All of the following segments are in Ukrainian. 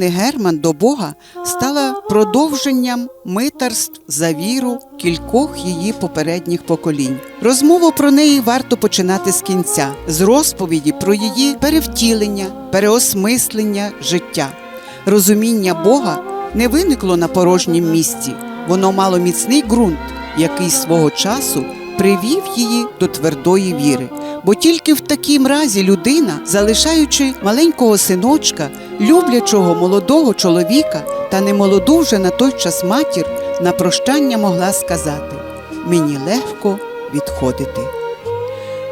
Дорога Анни Герман до Бога стала продовженням митарств за віру кількох її попередніх поколінь. Розмову про неї варто починати з кінця, з розповіді про її перевтілення, переосмислення життя. Розуміння Бога не виникло на порожнім місці, воно мало міцний ґрунт, який свого часу привів її до твердої віри. Бо тільки в такім разі людина, залишаючи маленького синочка, люблячого молодого чоловіка та немолоду вже на той час матір, на прощання могла сказати: мені легко відходити.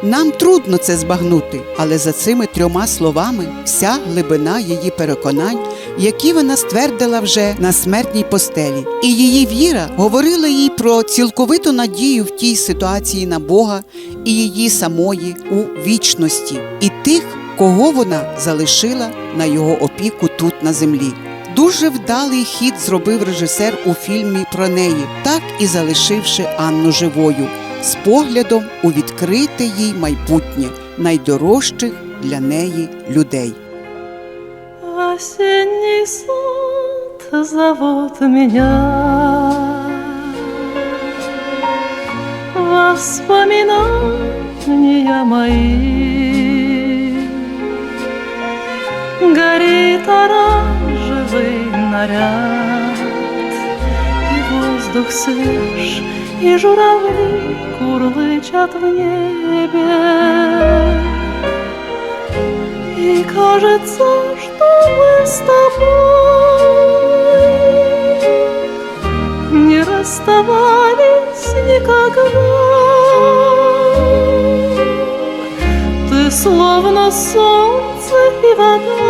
Нам трудно це збагнути, але за цими трьома словами вся глибина її переконань, які вона ствердила вже на смертній постелі, і її віра говорила їй про цілковиту надію в тій ситуації на Бога і її самої у вічності, і тих, кого вона залишила на його опіку тут на землі. Дуже вдалий хід зробив режисер у фільмі про неї, так і залишивши Анну живою, з поглядом у відкрите їй майбутнє найдорожчих для неї людей. Осенний сад зовут меня Воспоминания мои оранжевый наряд И воздух свеж, и журавли Курлычат в небе и кажется, что мы с тобой не расставались никогда. Ты словно солнце и вода,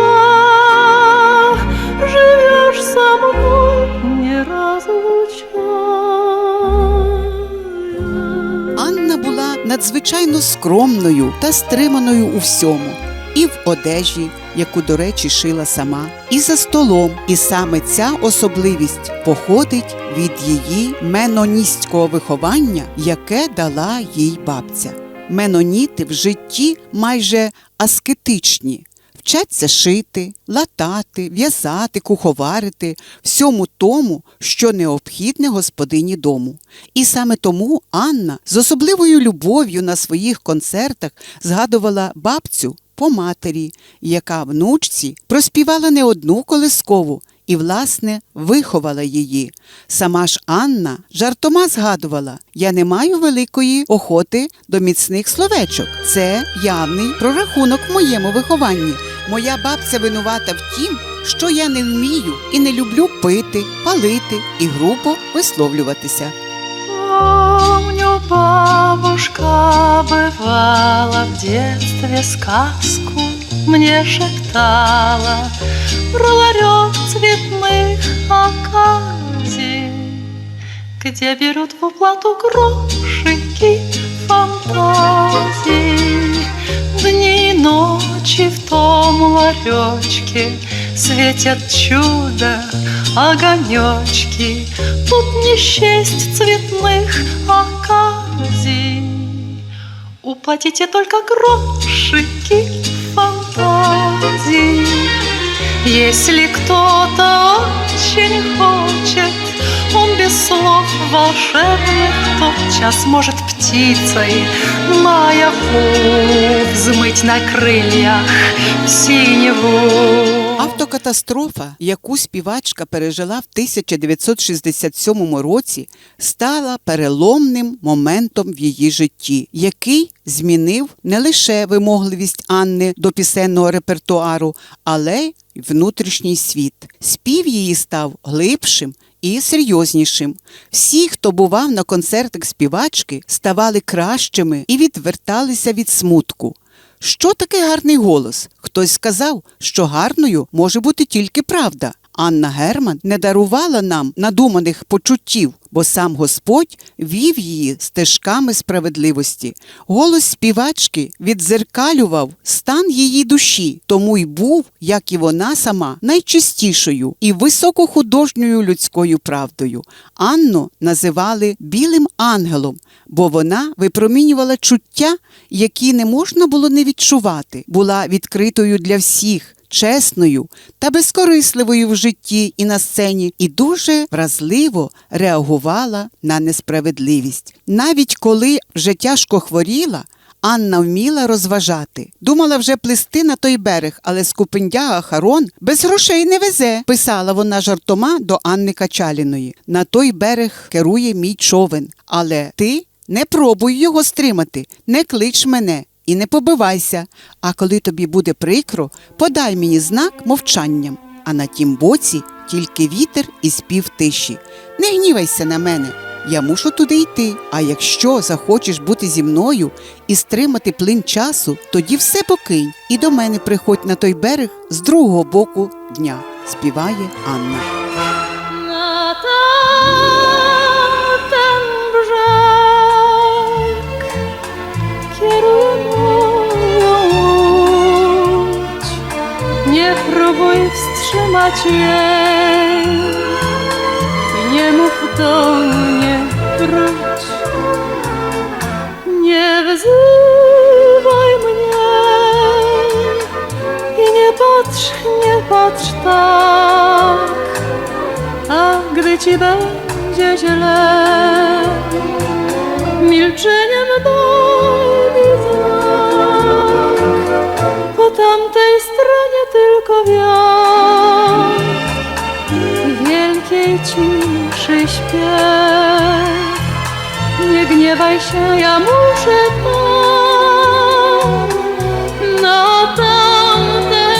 надзвичайно скромною та стриманою у всьому. І в одежі, яку, до речі, шила сама, і за столом. І саме ця особливість походить від її меноністського виховання, яке дала їй бабця. Меноніти в житті майже аскетичні. Вчаться шити, латати, в'язати, куховарити, всьому тому, що необхідне господині дому. І саме тому Анна з особливою любов'ю на своїх концертах згадувала бабцю по матері, яка внучці проспівала не одну колискову і, власне, виховала її. Сама ж Анна жартома згадувала: я не маю великої охоти до міцних словечок. Це явний прорахунок в моєму вихованні. Моя бабця винувата в тім, що я не вмію і не люблю пити, палити і грубо висловлюватися. Помню, бабушка бывала в детстве сказку мне шептала про ларек цветных оказий, где берут в уплату грошики фантазий. Дни и ночи в том ларечке светят чудо огонечки. Тут не счесть цветных оказий. Уплатите только грошики фантазии. Если кто-то очень хочет, слов волшебных тотчас может птицей наяву взмыть на крыльях синеву. Автокатастрофа, яку співачка пережила в 1967 році, стала переломним моментом в її житті, який змінив не лише вимогливість Анни до пісенного репертуару, але й внутрішній світ. Спів її став глибшим. І серйознішим. Всі, хто бував на концертах співачки, ставали кращими і відверталися від смутку. Що таке гарний голос? Хтось сказав, що гарною може бути тільки правда. Анна Герман не дарувала нам надуманих почуттів, бо сам Господь вів її стежками справедливості. Голос співачки відзеркалював стан її душі, тому й був, як і вона сама, найчистішою і високохудожньою людською правдою. Анну називали білим ангелом, бо вона випромінювала чуття, які не можна було не відчувати, була відкритою для всіх. Чесною та безкорисливою в житті і на сцені, і дуже вразливо реагувала на несправедливість. Навіть коли вже тяжко хворіла. Анна вміла розважати. Думала вже плисти на той берег, але скупендяга Харон без грошей не везе, писала вона жартома до Анни Качаліної. На той берег керує мій човен. Але ти не пробуй його стримати, не клич мене і не побивайся. А коли тобі буде прикро, подай мені знак мовчанням. А на тім боці тільки вітер і спів тиші. Не гнівайся на мене. Я мушу туди йти. А якщо захочеш бути зі мною і стримати плин часу, тоді все покинь і до мене приходь на той берег з другого боку дня, співає Анна. Wstrzymać jej i nie mów do mnie wróć. Nie wzywaj mnie i nie patrz, nie patrz tak. A gdy ci będzie źle, milczeniem daj mi znak. Po tamtej stronie tylko wiatr ciszy śpiew. Nie gniewaj się, ja muszę tam, na tamten.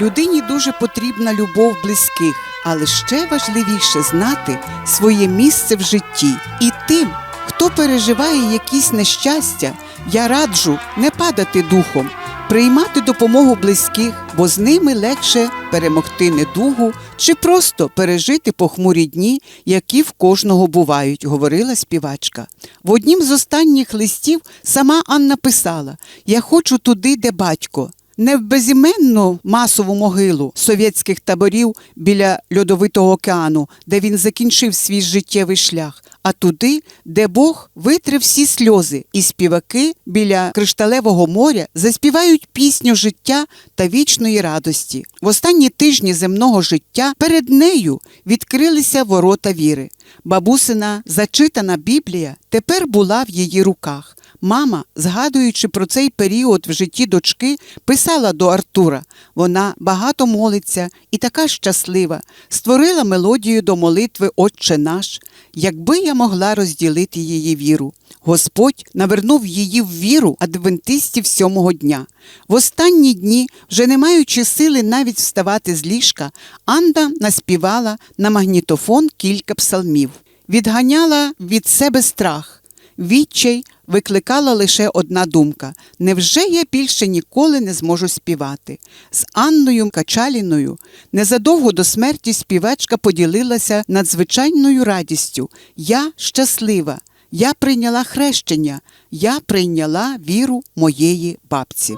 Людині дуже потрібна любов близьких, але ще важливіше знати своє місце в житті. І тим, хто переживає якісь нещастя, я раджу не падати духом, приймати допомогу близьких, бо з ними легше перемогти недугу чи просто пережити похмурі дні, які в кожного бувають, говорила співачка. В однім з останніх листів сама Анна писала: Я хочу туди, де батько. Не в безіменну масову могилу совєтських таборів біля льодовитого океану, де він закінчив свій життєвий шлях, а туди, де Бог витре всі сльози, і співаки біля кришталевого моря заспівають пісню життя та вічної радості. В останні тижні земного життя перед нею відкрилися ворота віри. Бабусина зачитана Біблія тепер була в її руках. Мама, згадуючи про цей період в житті дочки, писала до Артура. Вона багато молиться і така щаслива, створила мелодію до молитви Отче наш, якби я могла розділити її віру. Господь навернув її в віру адвентистів сьомого дня. В останні дні, вже не маючи сили навіть вставати з ліжка, Анда наспівала на магнітофон кілька псалмів, відганяла від себе страх. Відчай викликала лише одна думка: невже я більше ніколи не зможу співати? З Анною Качаліною незадовго до смерті співачка поділилася надзвичайною радістю. Я щаслива, я прийняла хрещення, я прийняла віру моєї бабці.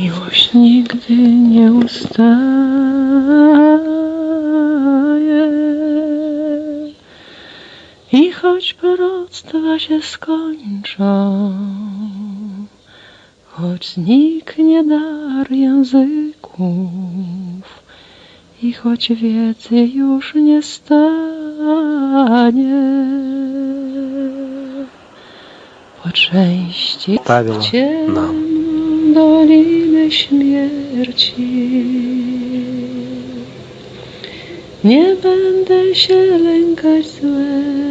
Miłość nigdy nie ustaje I choć proroctwa się skończą, choć zniknie dar języków i choć wiedzy już nie stanie, po części Pawela. ciemną doliny śmierci nie będę się lękać złego,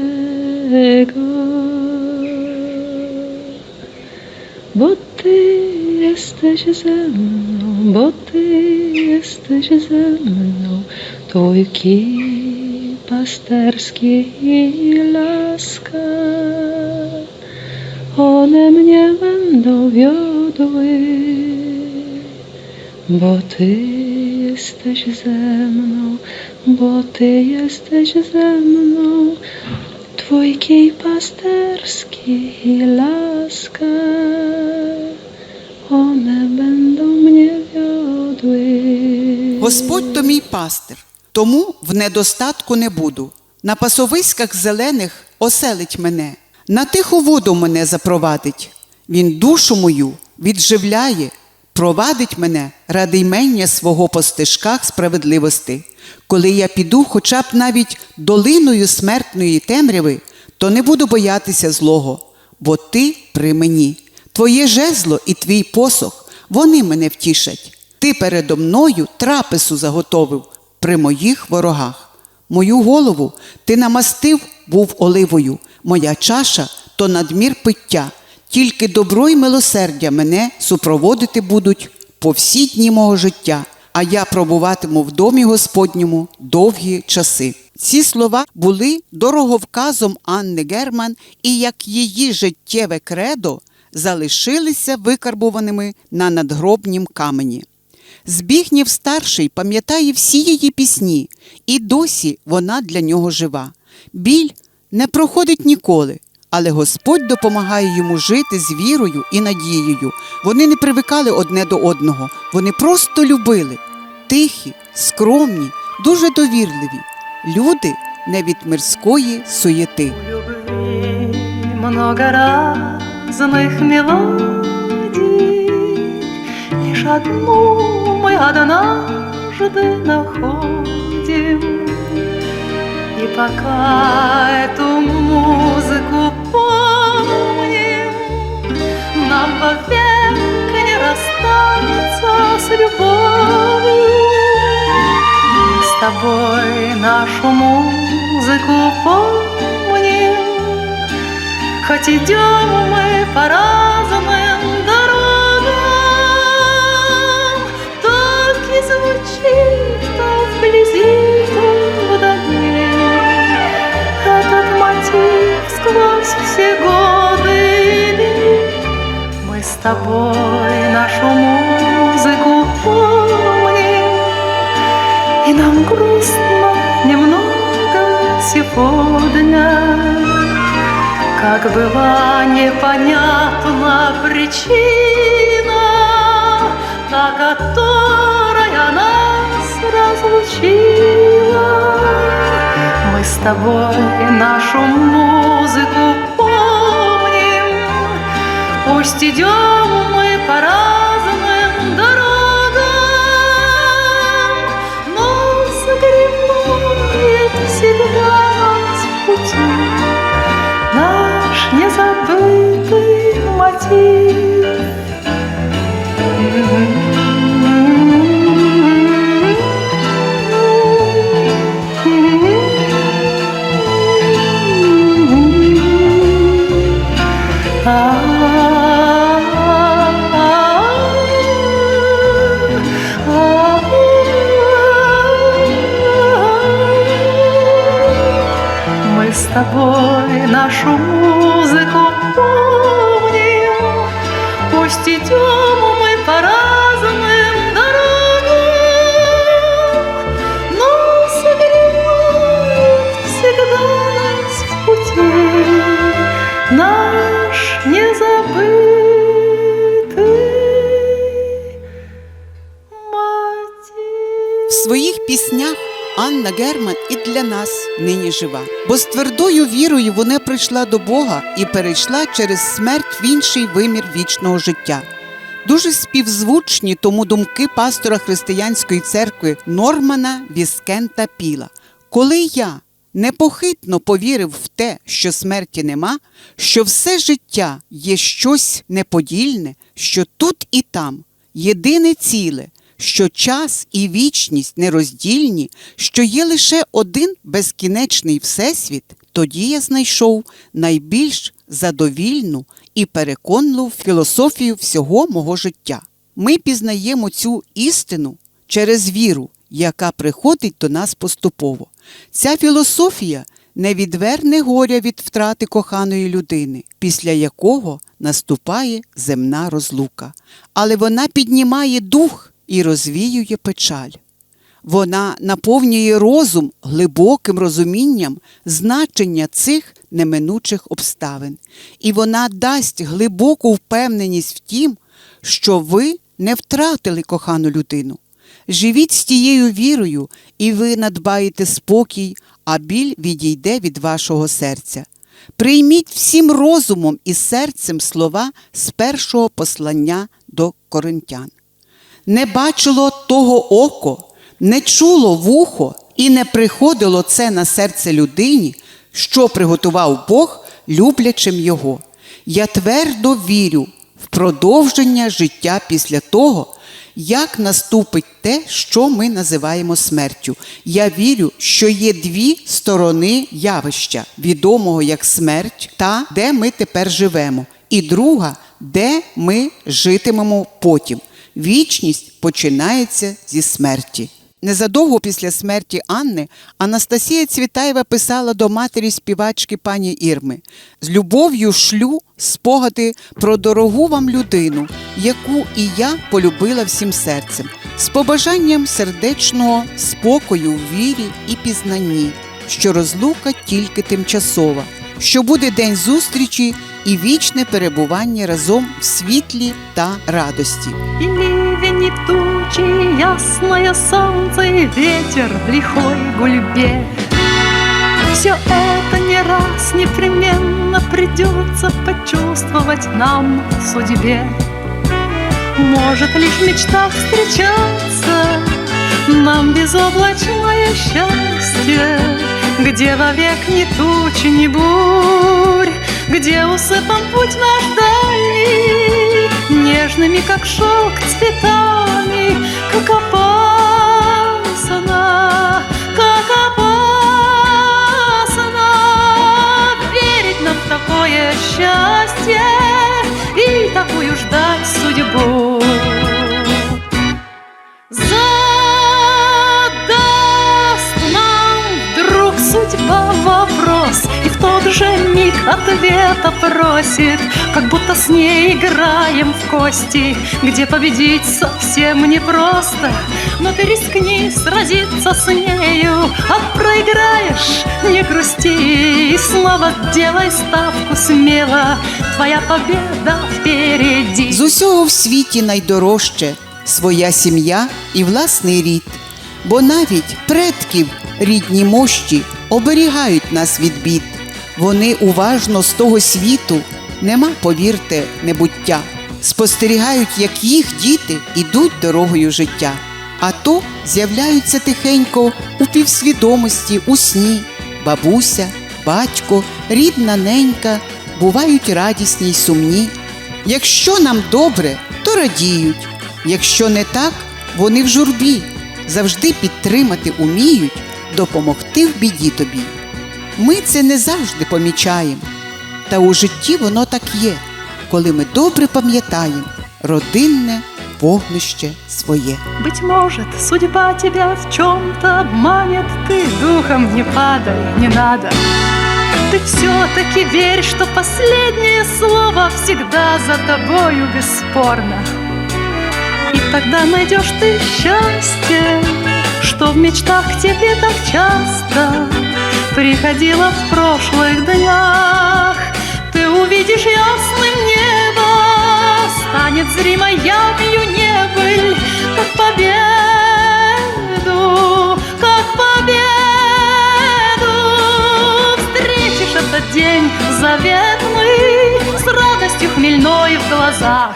bo Ty jesteś ze mną, bo Ty jesteś ze mną. Twój kij pasterski i laska one mnie będą wiodły, bo Ty jesteś ze mną, bo Ty jesteś ze mną. Twój kij pasterski i laska, one będą mnie wiodły. Господь то мій пастир, тому в недостатку не буду. На пасовиськах зелених оселить мене, На тиху воду мене запровадить. Він душу мою відживляє, провадить мене ради ймення свого по стежках справедливости. Коли я піду хоча б навіть долиною смертної темряви, то не буду боятися злого, бо ти при мені. Твоє жезло і твій посох, вони мене втішать. Ти передо мною трапезу заготовив при моїх ворогах. Мою голову ти намастив був оливою, моя чаша то надмір пиття. Тільки добро й милосердя мене супроводити будуть по всі дні мого життя, а я пробуватиму в домі Господньому довгі часи. Ці слова були дороговказом Анни Герман і як її життєве кредо залишилися викарбованими на надгробнім камені. Збігнів старший пам'ятає всі її пісні, і досі вона для нього жива. Біль не проходить ніколи, але Господь допомагає йому жити з вірою і надією. Вони не привикали одне до одного, вони просто любили. Тихі, скромні, дуже довірливі. Люди не від мирської суєти. У любви много разных мелодий, Лишь одну мы однажды находим. И пока эту музыку помним, Нам вовек не расстаться с любовью. С тобой нашу музыку помним, Хоть идем мы по разным дорогам, Так и звучит то вблизи, годы идет. Мы с тобой нашу музыку помним, И нам грустно немного сегодня, Как была непонятна причина, Та, которая нас разлучила. Мы с тобой нашу музыку Пусть идем мы по разным дорогам, Но согревает всегда нас в пути Наш незабытый мотив. Анна Герман і для нас нині жива, бо з твердою вірою вона прийшла до Бога і перейшла через смерть в інший вимір вічного життя. Дуже співзвучні тому думки пастора християнської церкви Нормана Віскента Піла. Коли я непохитно повірив в те, що смерті нема, що все життя є щось неподільне, що тут і там єдине ціле, що час і вічність нероздільні, що є лише один безкінечний всесвіт, тоді я знайшов найбільш задовільну і переконливу філософію всього мого життя. Ми пізнаємо цю істину через віру, яка приходить до нас поступово. Ця філософія не відверне горя від втрати коханої людини, після якого наступає земна розлука, але вона піднімає дух і розвіює печаль. Вона наповнює розум глибоким розумінням значення цих неминучих обставин, і вона дасть глибоку впевненість в тім, що ви не втратили кохану людину. Живіть з тією вірою, і ви надбаєте спокій, а біль відійде від вашого серця. Прийміть всім розумом і серцем слова з першого послання до коринтян. Не бачило того око, не чуло вухо і не приходило це на серце людині, що приготував Бог люблячим його. Я твердо вірю в продовження життя після того, як наступить те, що ми називаємо смертю. Я вірю, що є дві сторони явища, відомого як смерть, та де ми тепер живемо, і друга, де ми житимемо потім. Вічність починається зі смерті. Незадовго після смерті Анни Анастасія Цвітаєва писала до матері співачки пані Ірми з любов'ю шлю спогади про дорогу вам людину, яку і я полюбила всім серцем, з побажанням сердечного спокою в вірі і пізнанні, що розлука тільки тимчасова, що буде день зустрічі і вічне перебування разом в світлі та радості. Ливень, и тучи, ясное солнце и ветер в лихой гульбе. Все это не раз непременно придется почувствовать нам в судьбе. Может лишь в мечтах встречаться нам безоблачное счастье, где вовек ни туч, ни бурь, где усыпан путь наш дальний, нежными, как шелк, цветами, как опасно, как опасно верить нам в такое счастье и такую ждать судьбу. Задаст нам вдруг судьба вопрос И в тот же миг ответа просит Как будто с ней играем в кости Где победить совсем непросто. Но ты рискни сразиться с нею А проиграешь, не грусти. И снова делай ставку смело Твоя победа впереди. З усього в світі найдорожче своя сім'я і власний рід, бо навіть предків рідні мощі оберігають нас від бід. Вони уважно з того світу, нема, повірте, небуття, спостерігають, як їх діти ідуть дорогою життя, а то з'являються тихенько у півсвідомості, у сні, бабуся, батько, рідна ненька, бувають радісні й сумні. Якщо нам добре, то радіють. Якщо не так, вони в журбі завжди підтримати уміють, допомогти в біді тобі. Ми це не завжди помічаємо, та у житті воно так є, коли ми добре пам'ятаємо родинне вогнище своє. Быть может, судьба тебя в чем-то обманет Ты духом не падай, не надо Ты все-таки верь, что последнее слово Всегда за тобою бесспорно И тогда найдешь ты счастье Что в мечтах к тебе так часто Приходило в прошлых днях. Ты увидишь ясным небо Станет зримой явью небыль Как победу, как победу. Встретишь этот день заветный С радостью хмельной в глазах.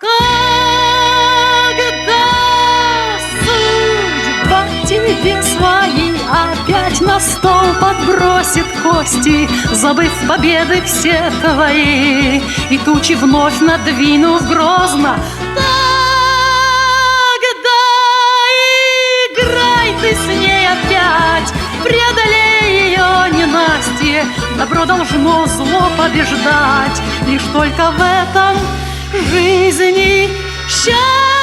Когда судьба тебе свои на стол подбросит кости, Забыв победы все твои, И тучи вновь надвинув грозно, Тогда играй ты с ней опять, Преодолей ее ненастье, Добро должно зло побеждать, Лишь только в этом жизни счастье